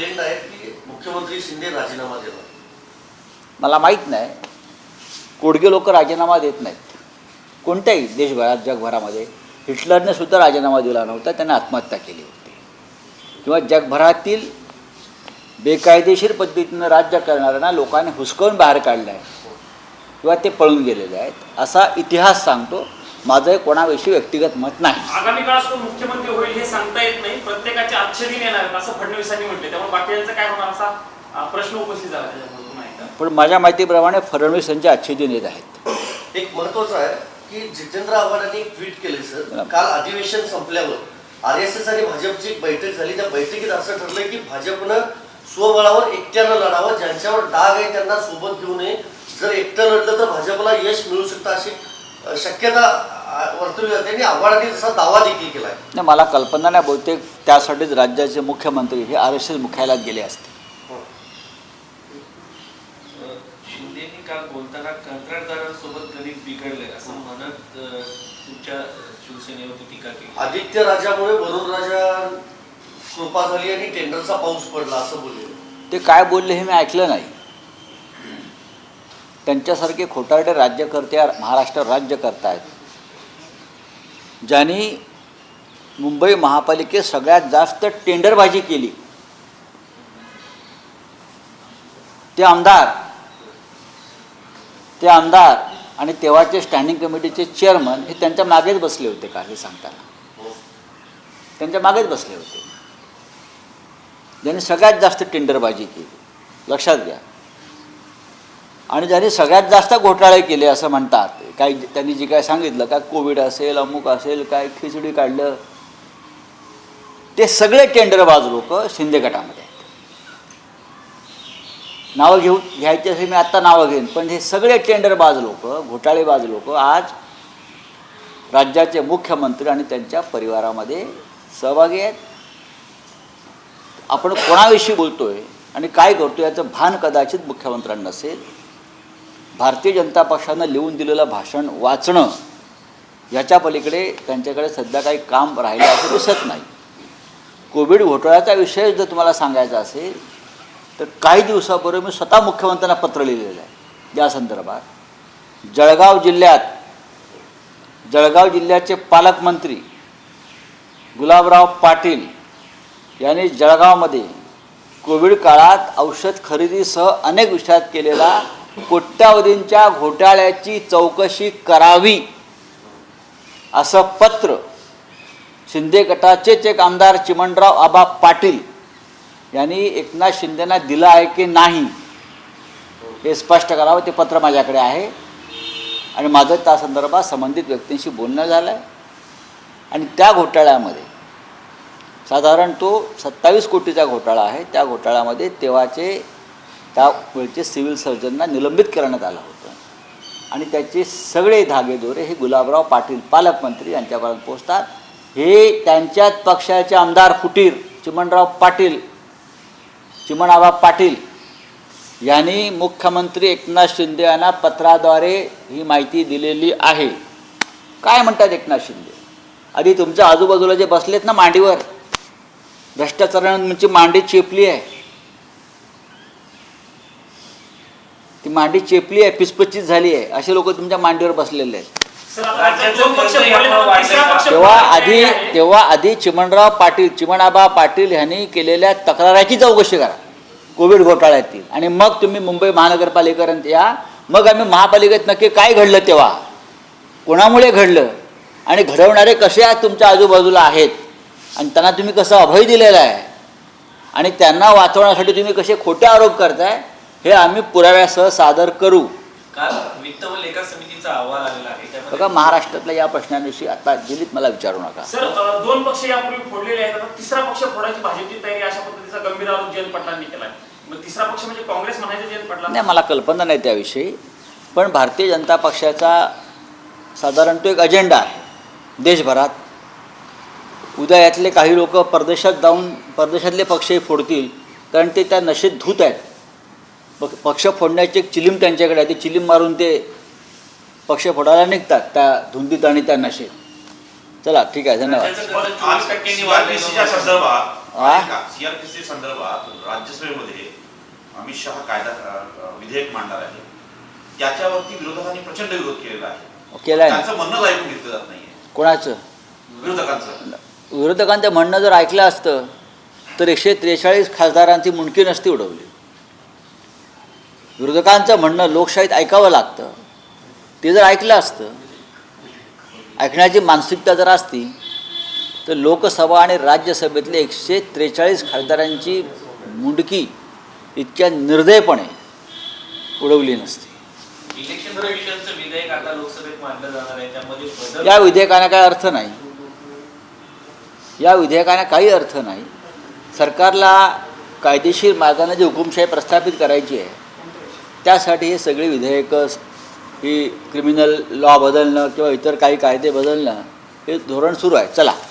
Trend आहे की मुख्यमंत्री शिंदे राजीनामा देणार? मला माहीत नाही. कोडगे लोक राजीनामा देत नाहीत. कोणत्याही देशभरात जगभरामध्ये हिटलरने सुद्धा राजीनामा दिला नव्हता त्याने आत्महत्या केली होती. किंवा जगभरातील बेकायदेशीर पद्धतीनं राज्य करणाऱ्यांना लोकांनी हुसकावून बाहेर काढलं आहे. किंवा ते पळून गेलेले आहेत. असा इतिहास सांगतो माझं कोणाविषयी व्यक्तिगत मत नाही. आगामी काळात कोण मुख्यमंत्री होईल हे सांगता येत नाही. प्रत्येकाचे आजचे दिन येणार आहेत, असं फडणवीसांनी म्हटले त्यामुळे बाकीच्यांचं काय होणार असा अं, प्रश्न उपस्थित झाला त्याच्यामुळे पुन्हा एकदा. पण माझ्या माहितीप्रमाणे फडणवीस यांचे आजचे दिन येत आहेत. एक महत्वाचं आहे की जितेंद्र आव्हाडांनी एक ट्विट केले सर. काल अधिवेशन संपल्यावर आर एस एस आणि भाजपची एक बैठक झाली. त्या बैठकीत असं ठरलंय की भाजपनं स्वबळावर एकट्यानं लढावं. ज्यांच्यावर डाग आहे त्यांना सोबत घेऊ नये. जर एकटं लढलं तर भाजपला यश मिळू शकतं अशी शक्यता अ, वर्तवली जाते आणि आव्हाडांनी तसा दावा देखील केलाय. नाही मला कल्पना नाही बहुतेक त्यासाठीच राज्याचे मुख्यमंत्री हे आर एस एस मुख्यालयात गेले असते. शिंदेनी काल बोलताना कंत्राटदारांसोबत गणित बिघडले असं म्हणत तुमच्या शिवसेनेवरती टीका केली. आदित्य राजामुळे वरुण राजा कृपा झाली आणि टेंडरचा पाऊस पडला असं बोलले. ते काय बोलले हे मी ऐकलं नाही. त्यांच्यासारखे खोटारडे राज्यकर्ते महाराष्ट्र राज्य करतायत. ज्यांनी मुंबई महापालिकेत सगळ्यात जास्त टेंडरबाजी केली. ते आमदार ते आमदार आणि तेव्हाचे स्टँडिंग कमिटीचे चेअरमन हे त्यांच्या मागेच बसले होते का हे सांगताना? त्यांच्या मागेच बसले होते. ज्यांनी सगळ्यात जास्त टेंडरबाजी केली. लक्षात घ्या. आणि ज्यांनी सगळ्यात जास्त घोटाळे केले असं म्हणतात. काही त्यांनी जे काय सांगितलं काय कोविड असेल अमुक असेल काय खिचडी काढलं ते सगळे टेंडरबाज लोक शिंदे गटामध्ये आहेत. नावं घेऊ घ्यायची असेल मी आत्ता नावं घेईन पण हे सगळे टेंडरबाज लोक घोटाळेबाज लोक आज राज्याचे मुख्यमंत्री आणि त्यांच्या परिवारामध्ये सहभागी आहेत. आपण कोणाविषयी बोलतोय आणि काय करतो याचं भान कदाचित मुख्यमंत्र्यांना नसेल भारतीय जनता पक्षानं लिहून दिलेलं भाषण वाचणं याच्या पलीकडे त्यांच्याकडे सध्या काही काम राहिलं असं दिसत नाही. कोविड घोटाळ्याचा विषय जर तुम्हाला सांगायचा असेल तर काही दिवसापूर्वी मी स्वतः मुख्यमंत्र्यांना पत्र लिहिलेलं आहे. या संदर्भात जळगाव जिल्ह्यात जळगाव जिल्ह्याचे पालकमंत्री गुलाबराव पाटील यांनी जळगावमध्ये कोविड काळात औषध खरेदीसह अनेक विषयात केलेला कोट्यावधींच्या घोटाळ्याची चौकशी करावी असं पत्र शिंदे गटाचेच एक आमदार चिमणराव आबा पाटील यांनी एकनाथ शिंदेना दिलं आहे की नाही हे स्पष्ट करावं ते पत्र माझ्याकडे आहे. आणि माझं त्या संदर्भात संबंधित व्यक्तींशी बोलणं झालं आहे आणि त्या घोटाळ्यामध्ये साधारण तो सत्तावीस कोटीचा घोटाळा आहे त्या घोटाळ्यामध्ये तेव्हाचे त्यावेळचे सिव्हिल सर्जनना निलंबित करण्यात आलं होतं. आणि त्याचे सगळे धागेदोरे हे गुलाबराव पाटील पालकमंत्री यांच्यापर्यंत पोचतात हे त्यांच्याच पक्षाचे आमदार फुटीर चिमणराव पाटील चिमणाबा पाटील यांनी मुख्यमंत्री एकनाथ शिंदे यांना पत्राद्वारे ही माहिती दिलेली आहे. काय म्हणतात एकनाथ शिंदे? आधी तुमच्या आजूबाजूला जे बसलेत ना मांडीवर भ्रष्टाचारांची मांडी चेपली आहे. ती मांडी चेपली आहे पिचपचित झाली आहे. असे लोक तुमच्या मांडीवर बसलेले आहेत? तेव्हा आधी. तेव्हा आधी चिमणराव पाटील चिमणाबा पाटील यांनी केलेल्या तक्राराची चौकशी करा. कोविड घोटाळ्यातील. आणि मग तुम्ही मुंबई महानगरपालिकेपर्यंत या. मग आम्ही महापालिकेत नक्की काय घडलं तेव्हा? कोणामुळे घडलं? आणि घडवणारे कसे आज तुमच्या आजूबाजूला आहेत? आणि त्यांना तुम्ही कसं अभय दिलेलं आहे? आणि त्यांना वाचवण्यासाठी तुम्ही कसे खोटे आरोप करताय? हे आम्ही पुराव्यासह सादर करू. काल वित्त व लेखा समितीचा अहवाल आलेला आहे. बघा महाराष्ट्रातल्या या प्रश्नांविषयी आता दिल्लीत मला विचारू नका. सर अ, दोन पक्ष यापूर्वी फोडलेले आहेत. आता तिसरा पक्ष फोडायची भाजपची तयारी अशा पद्धतीचा गंभीर आरोप जयंत पाटलांनी केलाय मग तिसरा पक्ष म्हणजे काँग्रेस म्हणायचं जयंत पाटला नाही मला कल्पना नाही त्याविषयी. पण भारतीय जनता पक्षाचा साधारण तो एक अजेंडा आहे. देशभरात उद्या यातले काही लोक परदेशात जाऊन परदेशातले पक्षही फोडतील कारण ते त्या नशेत धूत आहेत. पक पक्ष फोडण्याची एक चिलीम त्यांच्याकडे आहे. ते चिलीम मारून ते पक्ष फोडायला निघतात. त्या धुंदीत आणि त्या नशेत. चला ठीक आहे धन्यवाद? सीआरपीसी संदर्भात राज्यसभेमध्ये अमित शहा कायदा विधेयक मांडणार आहे. त्याच्यावरती विरोधकांनी प्रचंड विरोध केलेला आहे. त्यांचं म्हणणं ऐकून घेतलं जात नाहीये. कोणाचं? विरोधकांचं. विरोधकांचं म्हणणं जर ऐकलं असतं तर एकशे त्रेचाळीस खासदारांची मुंडकी नसती उडवली. विरोधकांचं म्हणणं लोकशाहीत ऐकावं लागतं. ते जर ऐकलं असतं ऐकण्याची मानसिकता जर असती तर लोकसभा आणि राज्यसभेतले एकशे त्रेचाळीस खासदारांची मुंडकी इतक्या निर्दयपणे उडवली नसती. या विधेयकाने काही अर्थ नाही. या विधेयकाने काही अर्थ नाही. सरकारला कायदेशीर मार्गाने जी हुकुमशाही प्रस्थापित करायची आहे त्यासाठी हे सगळी विधेयकं ही क्रिमिनल लॉ बदलणं किंवा इतर काही कायदे बदलणं हे धोरण सुरू आहे. चला.